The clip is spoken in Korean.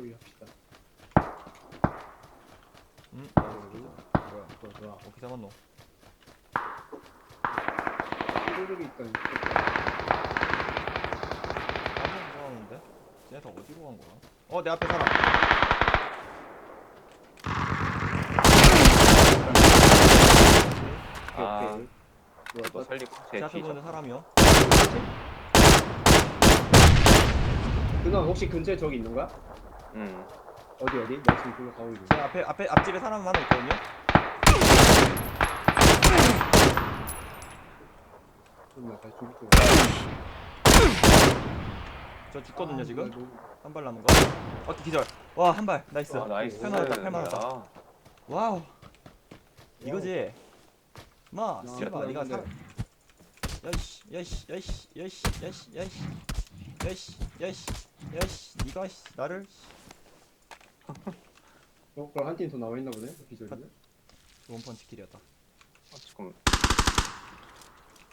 소위 합시다. 응? 뭐야, 뭐야, 뭐야. 어떻게 잡았노? 삐르르기 있다니. 깜짝 놀랐는데? 쟤네 다 어디로 간 거야? 어, 내 앞에 사람. 오케이, 아. 오케이. 뭐야, 너또 살리고 제제 앞에 뒤져. 보이는 사람이요. 그놈 혹시 근처에 저기 있는 거야? 응. 어디 어디? 나 지금 그거 가고 있는 제 앞에 앞에 앞집에 사람 하나 있거든요. 좀 약간 죽을 줄저 죽거든요 지금. 아, 너무- 한발 남은 거. 어, 기절. 와, 한 발. 나이스. 아, 나이스. 할만하다. 야. 와우. 이거지. 마, 야, 씨발, 네가 사. 근데- 야이씨, 야이씨, 야이씨, 야이씨, 야이씨, 야이씨, 야이씨, 야이씨, 야이씨, 네가 씨, 나를 어, 그럼 한팀더 나와 있나 보네. 기절이면. 원펀치 킬이었다.